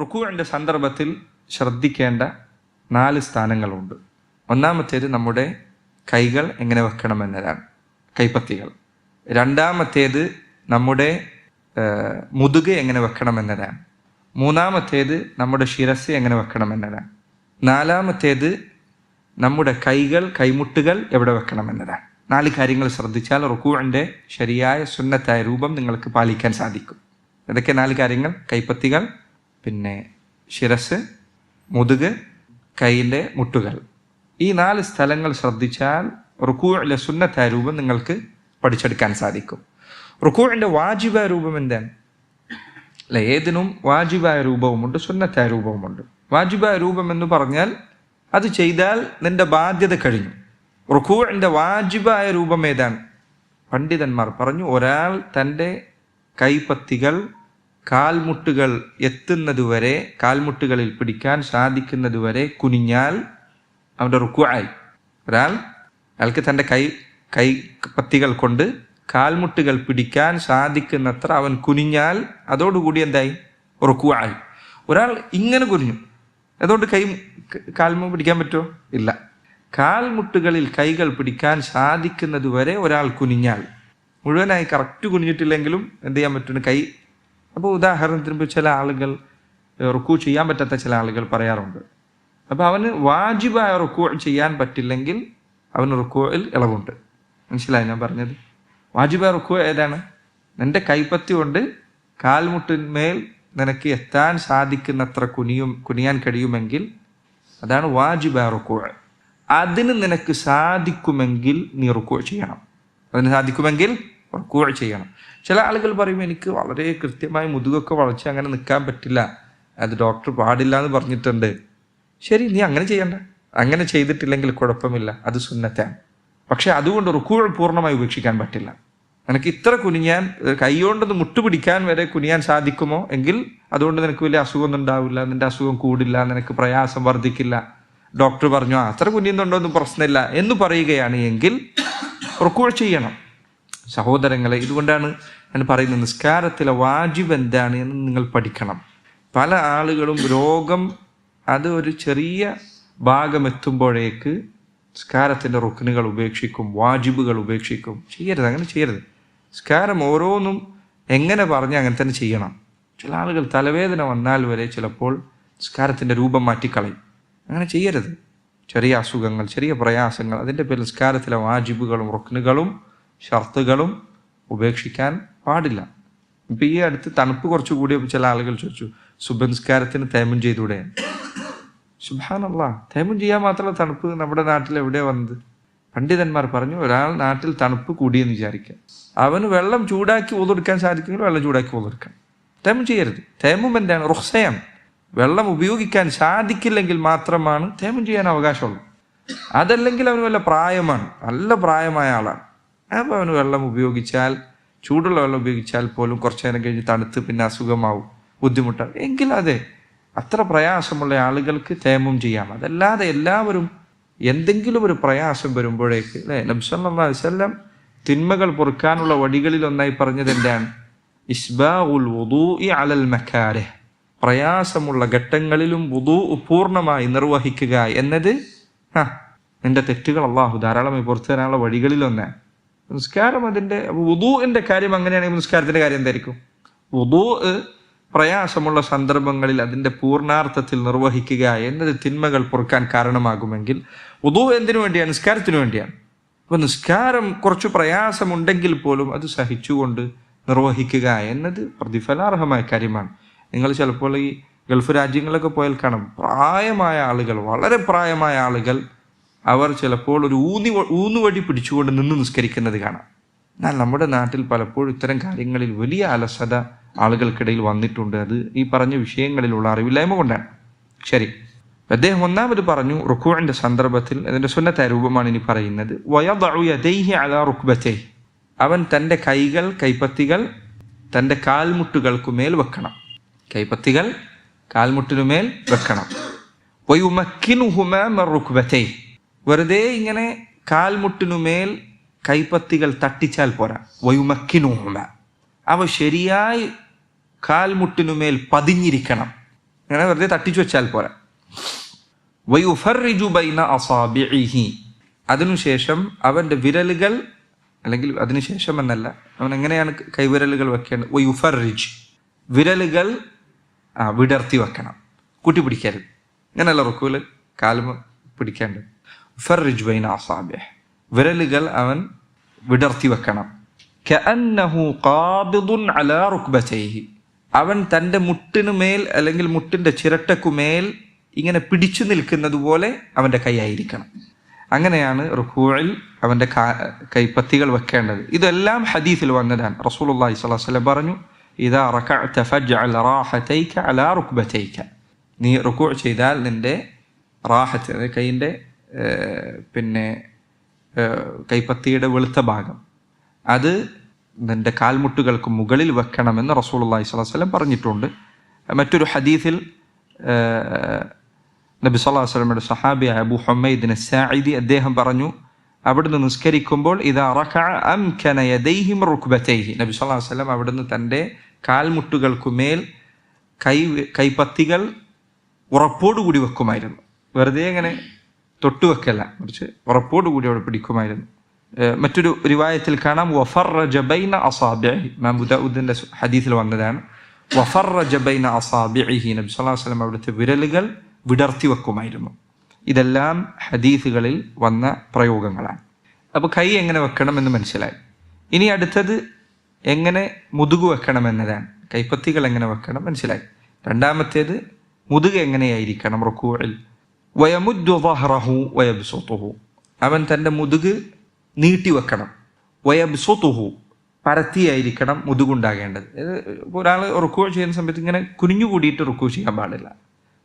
റുക്കുവിന്റെ സന്ദർഭത്തിൽ ശ്രദ്ധിക്കേണ്ട നാല് സ്ഥാനങ്ങളുണ്ട്. ഒന്നാമത്തേത് നമ്മുടെ കൈകൾ എങ്ങനെ വെക്കണമെന്നതാണ്. കൈപ്പത്തികൾ. രണ്ടാമത്തേത് നമ്മുടെ മുതുക് എങ്ങനെ വെക്കണമെന്നതാണ്. മൂന്നാമത്തേത് നമ്മുടെ ശിരസ് എങ്ങനെ വെക്കണമെന്നതാണ്. നാലാമത്തേത് നമ്മുടെ കൈകൾ കൈമുട്ടുകൾ എവിടെ വെക്കണമെന്നതാണ്. നാല് കാര്യങ്ങൾ ശ്രദ്ധിച്ചാൽ റുക്കുവിന്റെ ശരിയായ സുന്നത്തായ രൂപം നിങ്ങൾക്ക് പാലിക്കാൻ സാധിക്കും. ഇതൊക്കെ നാല് കാര്യങ്ങൾ. കൈപ്പത്തികൾ പിന്നെ ശിരസ് മുതുക് കയ്യിലെ മുട്ടുകൾ. ഈ നാല് സ്ഥലങ്ങൾ ശ്രദ്ധിച്ചാൽ റുക്കൂഴിലെ സുന്നത്തായ രൂപം നിങ്ങൾക്ക് പഠിച്ചെടുക്കാൻ സാധിക്കും. റുക്കുവിന്റെ വാജിബായ രൂപം എന്താണ്? അല്ല ഏതിനും വാജിബായ രൂപവുമുണ്ട് സുന്നത്തായ രൂപവുമുണ്ട്. വാജിബായ രൂപം എന്ന് പറഞ്ഞാൽ അത് ചെയ്താൽ നിന്റെ ബാധ്യത കഴിഞ്ഞു. റുക്കൂഴിന്റെ വാജിബായ രൂപം ഏതാണ്? പണ്ഡിതന്മാർ പറഞ്ഞു ഒരാൾ തന്റെ കൈപ്പത്തികൾ കാൽമുട്ടുകൾ എത്തുന്നതുവരെ കാൽമുട്ടുകളിൽ പിടിക്കാൻ സാധിക്കുന്നതുവരെ കുനിഞ്ഞാൽ അവന്റെ റുക്കു ആയി. ഒരാൾ അയാൾക്ക് തന്റെ കൈ കൈ പത്തികൾ കൊണ്ട് കാൽമുട്ടുകൾ പിടിക്കാൻ സാധിക്കുന്നത്ര അവൻ കുനിഞ്ഞാൽ അതോടുകൂടി എന്തായി? റുക്കു ആയി. ഒരാൾ ഇങ്ങനെ കുനിഞ്ഞു. അതുകൊണ്ട് കൈ കാൽമ പിടിക്കാൻ പറ്റുമോ? ഇല്ല. കാൽമുട്ടുകളിൽ കൈകൾ പിടിക്കാൻ സാധിക്കുന്നതുവരെ ഒരാൾ കുനിഞ്ഞാൽ. മുഴുവനായി കറക്റ്റ് കുനിഞ്ഞിട്ടില്ലെങ്കിലും എന്ത് ചെയ്യാൻ പറ്റുന്നു? കൈ അപ്പോൾ ഉദാഹരണത്തിന് ഇപ്പോൾ ചില ആളുകൾ റുക്കു ചെയ്യാൻ പറ്റാത്ത ചില ആളുകൾ പറയാറുണ്ട്. അപ്പോൾ അവന് വാജിബായ റുക്കു ചെയ്യാൻ പറ്റില്ലെങ്കിൽ അവന് റുക്കുവിൽ ഇളവുണ്ട്. മനസ്സിലായി ഞാൻ പറഞ്ഞത്? വാജിബായ റുക്കു ഏതാണ്? നിന്റെ കൈപ്പത്തി കൊണ്ട് കാൽമുട്ടിന്മേൽ നിനക്ക് എത്താൻ സാധിക്കുന്നത്ര കുനിയും കുനിയാൻ കഴിയുമെങ്കിൽ അതാണ് വാജിബായ റുക്കു. അതിന് നിനക്ക് സാധിക്കുമെങ്കിൽ നീ റുക്കു ചെയ്യണം. അതിന് സാധിക്കുമെങ്കിൽ റുക്കു ചെയ്യണം. ചില ആളുകൾ പറയും എനിക്ക് വളരെ കൃത്യമായി മുതുകൊക്കെ വളച്ച് അങ്ങനെ നിൽക്കാൻ പറ്റില്ല. അത് ഡോക്ടർ പാടില്ല എന്ന് പറഞ്ഞിട്ടുണ്ട്. ശരി നീ അങ്ങനെ ചെയ്യണ്ട. അങ്ങനെ ചെയ്തിട്ടില്ലെങ്കിൽ കുഴപ്പമില്ല. അത് സുന്നത്താണ് പക്ഷേ അതുകൊണ്ട് റുക്കുകൾ പൂർണമായി ഉപേക്ഷിക്കാൻ പറ്റില്ല. നിനക്ക് ഇത്ര കുനിയാൻ കൈകൊണ്ടൊന്ന് മുട്ടുപിടിക്കാൻ വരെ കുനിയാൻ സാധിക്കുമോ? എങ്കിൽ അതുകൊണ്ട് നിനക്ക് വലിയ അസുഖമൊന്നും ഉണ്ടാവില്ല. നിന്റെ അസുഖം കൂടില്ല. നിനക്ക് പ്രയാസം വർദ്ധിക്കില്ല. ഡോക്ടർ പറഞ്ഞു ആ അത്ര കുനിയുന്നുണ്ടോ? ഒന്നും പ്രശ്നമില്ല. എന്ന് പറയുകയാണ്. എങ്കിൽ റുക്കുകൾ ചെയ്യണം. സഹോദരങ്ങളെ ഇതുകൊണ്ടാണ് ഞാൻ പറയുന്നത് നിസ്കാരത്തിലെ വാജിബ് എന്താണ് എന്ന് നിങ്ങൾ പഠിക്കണം. പല ആളുകളും രോഗം അത് ഒരു ചെറിയ ഭാഗം എത്തുമ്പോഴേക്ക് നിസ്കാരത്തിന്റെ റുക്കിനുകൾ ഉപേക്ഷിക്കും വാജിബുകൾ ഉപേക്ഷിക്കും. ചെയ്യരുത് അങ്ങനെ ചെയ്യരുത്. നിസ്കാരം ഓരോന്നും എങ്ങനെ പറഞ്ഞ് അങ്ങനെ തന്നെ ചെയ്യണം. ചില ആളുകൾ തലവേദന വന്നാൽ വരെ ചിലപ്പോൾ നിസ്കാരത്തിന്റെ രൂപം മാറ്റിക്കളയും. അങ്ങനെ ചെയ്യരുത്. ചെറിയ അസുഖങ്ങൾ ചെറിയ പ്രയാസങ്ങൾ അതിന്റെ പേരിൽ നിസ്കാരത്തിലെ വാജിബുകളും റുക്കിനുകളും ഷർത്തുകളും ഉപേക്ഷിക്കാൻ പാടില്ല. ഇപ്പം ഈ അടുത്ത് തണുപ്പ് കുറച്ച് കൂടിയപ്പോൾ ചില ആളുകൾ ചോദിച്ചു സുബൻസ്കാരത്തിന് തേമം ചെയ്തൂടെ സുബാനല്ല തേമം ചെയ്യാൻ മാത്രമല്ല തണുപ്പ് നമ്മുടെ നാട്ടിൽ എവിടെയാ വന്നത്? പണ്ഡിതന്മാർ പറഞ്ഞു ഒരാൾ നാട്ടിൽ തണുപ്പ് കൂടിയെന്ന് വിചാരിക്കുക. അവന് വെള്ളം ചൂടാക്കി ഒതെടുക്കാൻ സാധിക്കുമെങ്കിൽ വെള്ളം ചൂടാക്കി ഒതെടുക്കാം തേമം ചെയ്യരുത്. തേമം എന്താണ്? റുഹ്സയാണ് വെള്ളം ഉപയോഗിക്കാൻ സാധിക്കില്ലെങ്കിൽ മാത്രമാണ് തേമം ചെയ്യാൻ അവകാശമുള്ളൂ. അതല്ലെങ്കിൽ അവന് വല്ല പ്രായമാണ്. നല്ല പ്രായമായ ആളാണ്. അപ്പോൾ അവന് വെള്ളം ഉപയോഗിച്ചാൽ ചൂടുള്ള വെള്ളം ഉപയോഗിച്ചാൽ പോലും കുറച്ചു നേരം കഴിഞ്ഞ് തണുത്ത് പിന്നെ അസുഖമാവും ബുദ്ധിമുട്ടാണ് എങ്കിൽ അതെ അത്ര പ്രയാസമുള്ള ആളുകൾക്ക് തേമം ചെയ്യാം. അതല്ലാതെ എല്ലാവരും എന്തെങ്കിലും ഒരു പ്രയാസം വരുമ്പോഴേക്ക് അല്ലേ? നബ്സല്ലാ വല്ലം തിന്മകൾ പൊറുക്കാനുള്ള വഴികളിൽ ഒന്നായി പറഞ്ഞത് എന്താണ്? ഇസ്ബാഉൽ അലൽ മക്കാരെ പ്രയാസമുള്ള ഘട്ടങ്ങളിലും വുദൂ പൂർണമായി നിർവഹിക്കുക എന്നത് ആ നിന്റെ തെറ്റുകൾ അള്ളാഹു ധാരാളമായി പുറത്തു തരാനുള്ള വഴികളിലൊന്നാണ് നിസ്കാരം അതിന്റെ വുദൂവിന്റെ കാര്യം അങ്ങനെയാണെങ്കിൽ നിസ്കാരത്തിന്റെ കാര്യം എന്തായിരിക്കും? വുദൂ പ്രയാസമുള്ള സന്ദർഭങ്ങളിൽ അതിന്റെ പൂർണാർത്ഥത്തിൽ നിർവഹിക്കുക എന്നത് തിന്മകൾ പൊറുക്കാൻ കാരണമാകുമെങ്കിൽ വുദൂ എന്തിനു വേണ്ടിയാണ്? നിസ്കാരത്തിനു വേണ്ടിയാണ്. അപ്പോൾ നിസ്കാരം കുറച്ച് പ്രയാസമുണ്ടെങ്കിൽ പോലും അത് സഹിച്ചുകൊണ്ട് നിർവഹിക്കുക എന്നത് പ്രതിഫലാർഹമായ കാര്യമാണ്. നിങ്ങൾ ചിലപ്പോൾ ഈ ഗൾഫ് രാജ്യങ്ങളൊക്കെ പോയാൽ കാണാം പ്രായമായ ആളുകൾ വളരെ പ്രായമായ ആളുകൾ അവർ ചിലപ്പോൾ ഒരു ഊന്നി ഊന്നുവടി പിടിച്ചുകൊണ്ട് നിന്ന് നിസ്കരിക്കുന്നത് കാണാം. എന്നാൽ നമ്മുടെ നാട്ടിൽ പലപ്പോഴും ഇത്തരം കാര്യങ്ങളിൽ വലിയ അലസത ആളുകൾക്കിടയിൽ വന്നിട്ടുണ്ട്. അത് ഈ പറഞ്ഞ വിഷയങ്ങളിലുള്ള അറിവില്ലായ്മ കൊണ്ടാണ്. ശരി. അദ്ദേഹം ഒന്നാമത് പറഞ്ഞു റുക്കുവിന്റെ സന്ദർഭത്തിൽ അതിന്റെ സുന്നത്തായ രൂപമാണ് ഇനി പറയുന്നത്. അവൻ തന്റെ കൈകൾ കൈപ്പത്തികൾ തന്റെ കാൽമുട്ടുകൾക്കുമേൽ വെക്കണം. കൈപ്പത്തികൾ കാൽമുട്ടിനുമേൽ വെക്കണം. വെറുതെ ഇങ്ങനെ കാൽമുട്ടിനുമേൽ കൈപ്പത്തികൾ തട്ടിച്ചാൽ പോരാ. വയുമക്കിനുമ അവ ശരിയായി കാൽമുട്ടിനുമേൽ പതിഞ്ഞിരിക്കണം. അങ്ങനെ വെറുതെ തട്ടിച്ചു വെച്ചാൽ പോരാ. വയുഫറിജു ബൈന അസാബിഹി അതിനുശേഷം അവന്റെ വിരലുകൾ അല്ലെങ്കിൽ അതിനുശേഷം എന്നല്ല അവൻ എങ്ങനെയാണ് കൈവിരലുകൾ വെക്കേണ്ടത്? വയുഫറിജ് വിരലുകൾ വിടർത്തി വെക്കണം. കൂട്ടി പിടിക്കരുത് ഇങ്ങനെയല്ല റുക്കുവിൽ കാലും പിടിക്കേണ്ടത്. ഫറിജ് ബൈന അസാബിഹ് വിരലുകൾ അവൻ വിടർത്തി വെക്കണം. കഅന്നഹു ഖാബിദുൻ അവൻ തന്റെ മുട്ടിനു മേൽ അല്ലെങ്കിൽ മുട്ടിന്റെ ചിരട്ടക്കുമേൽ ഇങ്ങനെ പിടിച്ചു നിൽക്കുന്നത് പോലെ അവന്റെ കൈയായിരിക്കണം. അങ്ങനെയാണ് റുക്കൂഴിൽ അവന്റെ കൈപ്പത്തികൾ വെക്കേണ്ടത്. ഇതെല്ലാം ഹദീസിൽ വന്നതാണ്. റസൂൽ അള്ളാഹി സ്വലാസ്ലം പറഞ്ഞു അലാ റുക്ബതൈക. നീ റുക്കൂ ചെയ്താൽ നിന്റെ റാഹത്ത് കൈയിന്റെ പിന്നെ കൈപ്പത്തിയുടെ വെളുത്ത ഭാഗം. അത് നിന്റെ കാൽമുട്ടുകൾക്ക് മുകളിൽ വെക്കണമെന്ന് റസൂലുള്ളാഹി സ്വലം പറഞ്ഞിട്ടുണ്ട്. മറ്റൊരു ഹദീസിൽ നബി സല്ലാഹു അലൈഹി സഹാബി അബൂ ഹുമൈദിൻ സായിദി അദ്ദേഹം പറഞ്ഞു അവിടുന്ന് നിസ്കരിക്കുമ്പോൾ ഇത് റകഅ അംകന യദൈഹി മിൻ നബി സല്ലാഹു വസല്ലം അവിടുന്ന് തന്റെ കാൽമുട്ടുകൾക്കുമേൽ കൈ കൈപ്പത്തികൾ ഉറപ്പോടുകൂടി വെക്കുമായിരുന്നു. വെറുതെ ഇങ്ങനെ തൊട്ടു വെക്കല്ല. മറിച്ച് ഉറപ്പോടുകൂടി അവിടെ പിടിക്കുമായിരുന്നു. മറ്റൊരു റിവായത്തിൽ കാണാം. വഫറജ ബൈന അസാബിഹി മാം ബുദാഉദിന്റെ ഹദീസിൽ വന്നതാണ്. വഫറജ ബൈന അസാബിഹി നബി സല്ലല്ലാഹു അലൈഹി അവിടുത്തെ വിരലുകൾ വിടർത്തി വെക്കുമായിരുന്നു. ഇതെല്ലാം ഹദീസുകളിൽ വന്ന പ്രയോഗങ്ങളാണ്. അപ്പോൾ കൈ എങ്ങനെ വെക്കണം എന്ന് മനസ്സിലായി. ഇനി അടുത്തത് എങ്ങനെ മുതുകു വെക്കണം എന്നതാണ് കൈപ്പത്തികൾ എങ്ങനെ വെക്കണം മനസ്സിലായി. രണ്ടാമത്തേത് മുതുക് എങ്ങനെയായിരിക്കണം റുക്കൂഴിൽ വയമുദ്ദു വഹ്റഹു വയബ്സുത്തുഹു അവൻ തന്റെ മുതുക് നീട്ടിവെക്കണം വയബ്സുത്തുഹു പരത്തിയായിരിക്കണം മുതുകുണ്ടാകേണ്ടത്. ഒരാൾ റുക്കു ചെയ്യുന്ന സമയത്ത് ഇങ്ങനെ കുനിഞ്ഞുകൂടിയിട്ട് റുക്കു ചെയ്യാൻ പാടില്ല.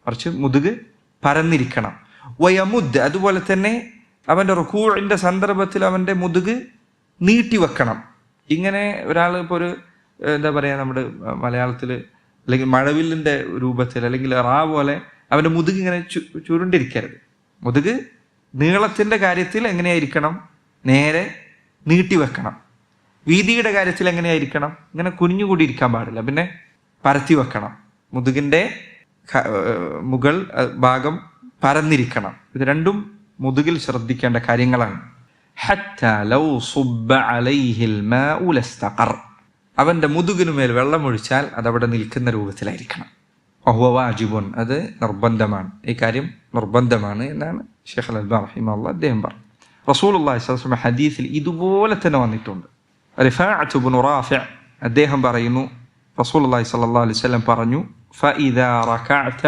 കുറച്ച് മുതുക് പരന്നിരിക്കണം. വയമുദ് അതുപോലെ തന്നെ അവന്റെ റുക്കൂഴിന്റെ സന്ദർഭത്തിൽ അവന്റെ മുതുക് നീട്ടിവെക്കണം ഇങ്ങനെ ഒരാൾ ഇപ്പോൾ ഒരു എന്താ പറയുക നമ്മുടെ മലയാളത്തിൽ അല്ലെങ്കിൽ മഴവില്ലിന്റെ രൂപത്തിൽ അല്ലെങ്കിൽ റാ പോലെ അവന്റെ മുതുക് ഇങ്ങനെ ചുരുണ്ടിരിക്കരുത്. മുതുക് നീളത്തിന്റെ കാര്യത്തിൽ എങ്ങനെയായിരിക്കണം? നേരെ നീട്ടി വെക്കണം. വീതിയുടെ കാര്യത്തിൽ എങ്ങനെയായിരിക്കണം? ഇങ്ങനെ കുനിഞ്ഞുകൂടി ഇരിക്കാൻ പാടില്ല. പിന്നെ പരത്തി വെക്കണം. മുതുകിന്റെ മുകൾ ഭാഗം പരന്നിരിക്കണം. ഇത് രണ്ടും മുതുകിൽ ശ്രദ്ധിക്കേണ്ട കാര്യങ്ങളാണ്. അവന്റെ ലൗ സുബ്ബ അലൈഹിൽ മാഉ ലസ്തഖർ. അവന്റെ മുതുകിനു മേൽ വെള്ളമൊഴിച്ചാൽ അതവിടെ നിൽക്കുന്ന രൂപത്തിലായിരിക്കണം. വഹുവ വാജിബുൻ അത് നിർബന്ധമാണ് ഈ കാര്യം നിർബന്ധമാണ് എന്നാണ് ഷെയ്ഖ് അൽ അൽബാൻ റഹിമഹുല്ലാ അദ്ദേഹം പറഞ്ഞു റസൂലുള്ളാഹി സ്വല്ലല്ലാഹു അലൈഹി വസല്ലം ഹദീസിൽ ഇതുപോലെ തന്നെ വന്നിട്ടുണ്ട് റിഫാഅത്ത് ഇബ്നു റാഫിഅ അദ്ദേഹം പറയുന്നു റസൂലുള്ളാഹി സ്വല്ലല്ലാഹു അലൈഹി വസല്ലം പറഞ്ഞു فإذا ركعت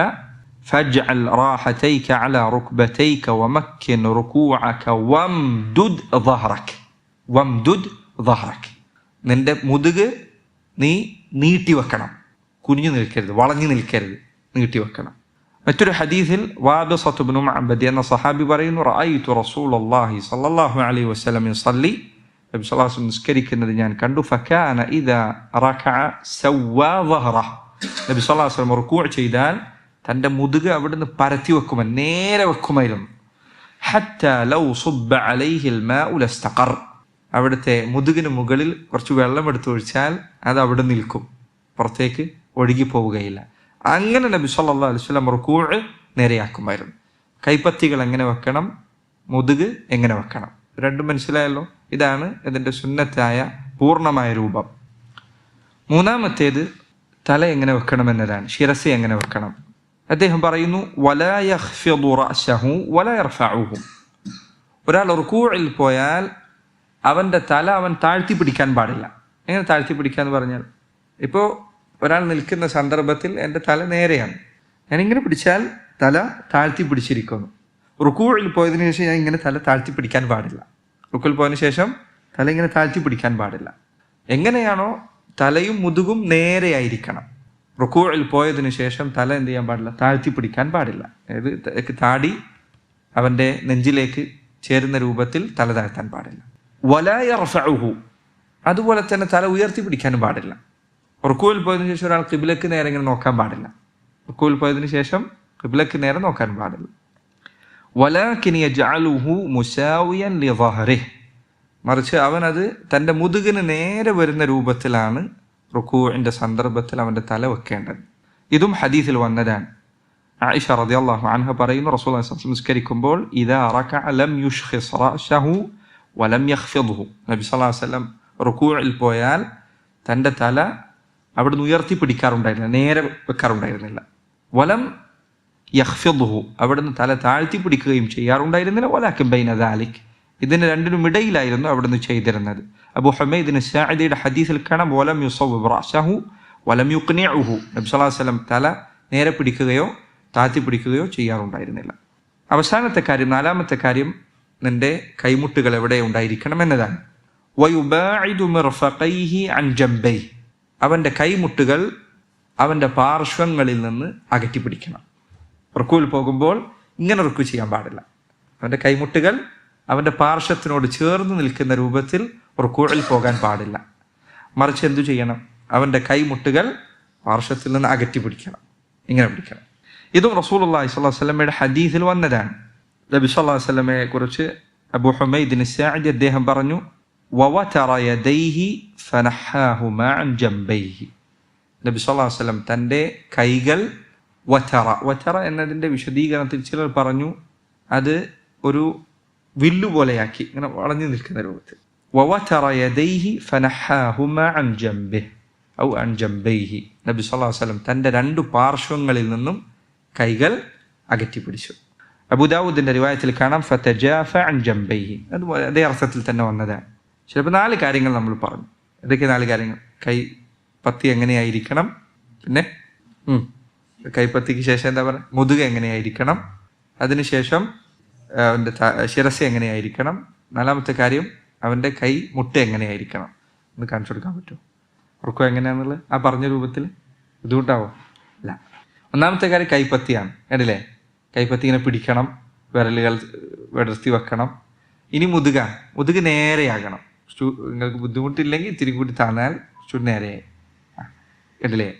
فاجعل راحتيك على ركبتيك ومكن ركوعك وامدد ظهرك وامدد ظهرك നിന്റെ മുതുക് നീ നീട്ടി വെക്കണം കുനിഞ്ഞു നിൽക്കരുത് വളഞ്ഞു നിൽക്കരുത് നീട്ടി വെക്കണം. മറ്റൊരു ഹദീസിൽ വാബ് സത്തുബിനു അബദി എന്ന സഹാബി പറയുന്നു റായിത്തു റസൂൽ അള്ളാഹി സല്ലാഹു അലൈ വസ്ലമിൻ സല്ലി. നബി സ്വലാസ് നിസ്കരിക്കുന്നത് ഞാൻ കണ്ടു ഫക്കാന നബി റുക്കൂ ചെയ്താൽ തന്റെ മുതുക് അവിടുന്ന് പരത്തി വെക്കുമൻ നേരെ വെക്കുമായിരുന്നു. അവിടുത്തെ മുതുകിന് മുകളിൽ കുറച്ച് വെള്ളം എടുത്തൊഴിച്ചാൽ അത് അവിടെ നിൽക്കും. പുറത്തേക്ക് ഒഴുകി പോവുകയില്ല അങ്ങനെ നബി സല്ലല്ലാഹു അലൈഹി വസല്ലം റുക്കൂ നേരെയാക്കുമായിരുന്നു. കൈപ്പത്തികൾ എങ്ങനെ വെക്കണം? മുതുക് എങ്ങനെ വെക്കണം? രണ്ടും മനസ്സിലായല്ലോ? ഇതാണ് ഇതിന്റെ സുന്നത്തായ പൂർണമായ രൂപം. മൂന്നാമത്തേത് തല എങ്ങനെ വെക്കണം എന്നതാണ് ശിരസ് എങ്ങനെ വെക്കണം? അദ്ദേഹം പറയുന്നു വലാ യഖ്ഫിദു റഅസഹു വലാ യർഫഉഹു. ഒരാൾ റുക്കൂഴിൽ പോയാൽ അവന്റെ തല അവൻ താഴ്ത്തി പിടിക്കാൻ പാടില്ല. എങ്ങനെ താഴ്ത്തി പിടിക്കാന്ന് പറഞ്ഞാൽ? ഇപ്പോൾ ഒരാൾ നിൽക്കുന്ന സന്ദർഭത്തിൽ എന്റെ തല നേരെയാണ്. ഞാനിങ്ങനെ പിടിച്ചാൽ തല താഴ്ത്തി പിടിച്ചിരിക്കുന്നു. റുക്കൂഴിൽ പോയതിനു ശേഷം ഞാൻ ഇങ്ങനെ തല താഴ്ത്തി പിടിക്കാൻ പാടില്ല. റുക്കുൽ പോയതിനു ശേഷം തല ഇങ്ങനെ താഴ്ത്തി പിടിക്കാൻ പാടില്ല. എങ്ങനെയാണോ തലയും മുതുകും നേരെയായിരിക്കണം റുക്കൂഴിൽ പോയതിനു ശേഷം തല എന്ത് ചെയ്യാൻ പാടില്ല? താഴ്ത്തി പിടിക്കാൻ പാടില്ല. അതായത് താടി അവന്റെ നെഞ്ചിലേക്ക് ചേരുന്ന രൂപത്തിൽ തല താഴ്ത്താൻ പാടില്ല. വലായർഫഉഹു അതുപോലെ തന്നെ തല ഉയർത്തി പിടിക്കാനും പാടില്ല. റുക്കുവിൽ പോയതിനു ശേഷം ഒരാൾ കിബിലക്ക് നേരെ ഇങ്ങനെ നോക്കാൻ പാടില്ല. റുക്കുവിൽ പോയതിനു ശേഷം കിബിലക്ക് നേരെ നോക്കാൻ പാടില്ല. മറിച്ച് അവനത് തന്റെ മുതുകിന് നേരെ വരുന്ന രൂപത്തിലാണ് റുക്കുവിന്റെ സന്ദർഭത്തിൽ അവന്റെ തല വെക്കേണ്ടത്. ഇതും ഹദീസിൽ വന്നതാണ്. ആയിഷ റളിയല്ലാഹു അൻഹ പറയുന്നു റസൂൽ സംസ്കരിക്കുമ്പോൾ ഇതാ റക ലം യുഷ്ഹിസ്റഹു വലം യഹ്ഫിദ്ഹു നബി സല്ലല്ലാഹു അലൈഹി വസല്ലം റുക്കൂഇൽ പോയാൽ തന്റെ തല അവിടുന്ന് ഉയർത്തി പിടിക്കാറുണ്ടായിരുന്നില്ല നേരെ വെക്കാറുണ്ടായിരുന്നില്ല. വലം യഹ്ഫിദ്ഹു അവിടുന്ന് തല താഴ്ത്തി പിടിക്കുകയും ചെയ്യാറുണ്ടായിരുന്നില്ല വലാക്കും ബൈന ദാലിക്. ഇതിന് രണ്ടിനും ഇടയിലായിരുന്നു അവിടുന്ന് ചെയ്തിരുന്നത്. അബു ഹമീദിന് ഷാഹിദിയുടെ ഹദീസിൽ കാണാം വലം യുസവ് വലം യുക്നിഉഹു നബി സല്ലല്ലാഹു അലൈഹി വസല്ലം തല നേരെ പിടിക്കുകയോ താഴ്ത്തി പിടിക്കുകയോ ചെയ്യാറുണ്ടായിരുന്നില്ല. അവസാനത്തെ കാര്യം നാലാമത്തെ കാര്യം നിന്റെ കൈമുട്ടുകൾ എവിടെ ഉണ്ടായിരിക്കണം എന്നതാണ്. വയുബാഇദു മിർഫഖൈഹി അൻ ജംബൈഹി. അവന്റെ കൈമുട്ടുകൾ അവന്റെ പാർശ്വങ്ങളിൽ നിന്ന് അകറ്റി പിടിക്കണം റുക്കുവിൽ പോകുമ്പോൾ ഇങ്ങനെ റുക്കു ചെയ്യാൻ പാടില്ല. അവന്റെ കൈമുട്ടുകൾ അവന്റെ പാർശ്വത്തിനോട് ചേർന്ന് നിൽക്കുന്ന രൂപത്തിൽ റുക്കുവിൽ പോകാൻ പാടില്ല. മറിച്ച് എന്തു ചെയ്യണം? അവന്റെ കൈമുട്ടുകൾ പാർശ്വത്തിൽ നിന്ന് അകറ്റി പിടിക്കണം ഇങ്ങനെ പിടിക്കണം. ഇതും റസൂൽ അള്ളാഹി സ്വല്ലാ വല്ലമയുടെ ഹദീസിൽ വന്നതാണ്. നബി സല്ലാ വല്ലമയെ കുറിച്ച് അബു ഹുമൈദിന് സാജി അദ്ദേഹം പറഞ്ഞു വവതറ യദൈഹി ഫനഹാഹുമ അൻ ജംബൈഹി. നബി സല്ലല്ലാഹു അലൈഹി വസല്ലം തന്റെ കൈകൾ വറ്ററ വറ്ററ എന്നതിന്റെ വിശദീകരണത്തിൽ ചിലർ പറഞ്ഞു അത് ഒരു വില്ലു പോലെയാക്കി ഇങ്ങനെ വളഞ്ഞു നിൽക്കുന്ന രൂപത്തിൽ. വവതറ യദൈഹി ഫനഹാഹുമ അൻ ജംബിഹ് ഔ അൻ ജംബൈഹി. നബി സല്ലല്ലാഹു അലൈഹി വസല്ലം തന്റെ രണ്ട് പാർശ്വങ്ങളിൽ നിന്നും കൈകൾ അകറ്റി പിടിച്ചു. അബുദാവൂദിന്റെ റിവായത്തിൽ കാണാം ഫതജാഫ അൻ ജംബൈഹി. അതുപോലെ അതേ അർത്ഥത്തിൽ തന്നെ വന്നതാണ്. ചിലപ്പോൾ നാല് കാര്യങ്ങൾ നമ്മൾ പറഞ്ഞു. ഇതൊക്കെ നാല് കാര്യങ്ങൾ. കൈ പത്തി എങ്ങനെയായിരിക്കണം? പിന്നെ കൈപ്പത്തിക്ക് ശേഷം എന്താ പറയുക മുതുക എങ്ങനെയായിരിക്കണം? അതിനുശേഷം അവന്റെ ശിരസ് എങ്ങനെയായിരിക്കണം? നാലാമത്തെ കാര്യം അവന്റെ കൈ മുട്ട എങ്ങനെയായിരിക്കണം? ഒന്ന് കാണിച്ചു കൊടുക്കാൻ പറ്റുമോ? ഉറക്കം എങ്ങനെയാണെന്നുള്ളത് ആ പറഞ്ഞ രൂപത്തിൽ? ബുദ്ധിമുട്ടാവോ? അല്ല ഒന്നാമത്തെ കാര്യം കൈപ്പത്തിയാണ് കണ്ടില്ലേ? കൈപ്പത്തി ഇങ്ങനെ പിടിക്കണം വിരലുകൾ വിടർത്തി വെക്കണം. ഇനി മുതുക മുതുക് നേരെയാകണം. നിങ്ങൾക്ക് ബുദ്ധിമുട്ടില്ലെങ്കിൽ ഇത്തിരി കൂടി താന്നാൽ ചുരു നേരെ. കണ്ടില്ലേ?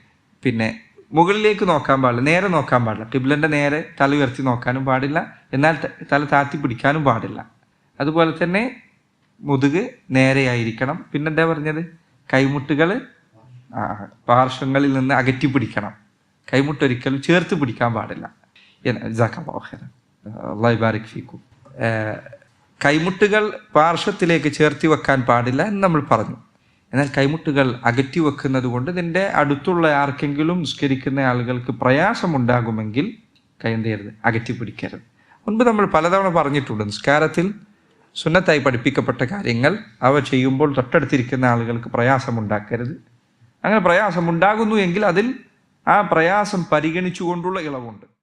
പിന്നെ മുകളിലേക്ക് നോക്കാൻ പാടില്ല നേരെ നോക്കാൻ പാടില്ല. ടിബ്ലന്റെ നേരെ തല ഉയർത്തി നോക്കാനും പാടില്ല എന്നാൽ തല താത്തി പിടിക്കാനും പാടില്ല. അതുപോലെ തന്നെ മുതുക് നേരെയായിരിക്കണം. പിന്നെന്താ പറഞ്ഞത്? കൈമുട്ടുകൾ പാർശ്വങ്ങളിൽ നിന്ന് അകറ്റി പിടിക്കണം. കൈമുട്ട് ഒരിക്കലും ചേർത്ത് പിടിക്കാൻ പാടില്ല. ഖൈറൻ. അല്ലാഹു ബാരിക് ഫീക്കും. കൈമുട്ടുകൾ പാർശ്വത്തിലേക്ക് ചേർത്തി വെക്കാൻ പാടില്ല എന്ന് നമ്മൾ പറഞ്ഞു. എന്നാൽ കൈമുട്ടുകൾ അകറ്റി വെക്കുന്നത് കൊണ്ട് ഇതിന്റെ അടുത്തുള്ള ആർക്കെങ്കിലും നിസ്കരിക്കുന്ന ആളുകൾക്ക് പ്രയാസമുണ്ടാകുമെങ്കിൽ കൈ അകറ്റി പിടിക്കരുത്. മുൻപ് നമ്മൾ പലതവണ പറഞ്ഞിട്ടുണ്ട് നിസ്കാരത്തിൽ സുന്നത്തായി പഠിപ്പിക്കപ്പെട്ട കാര്യങ്ങൾ അവ ചെയ്യുമ്പോൾ തൊട്ടടുത്തിരിക്കുന്ന ആളുകൾക്ക് പ്രയാസമുണ്ടാക്കരുത്. അങ്ങനെ പ്രയാസമുണ്ടാകുന്നു എങ്കിൽ അതിൽ ആ പ്രയാസം പരിഗണിച്ചുകൊണ്ടുള്ള ഇളവുണ്ട്.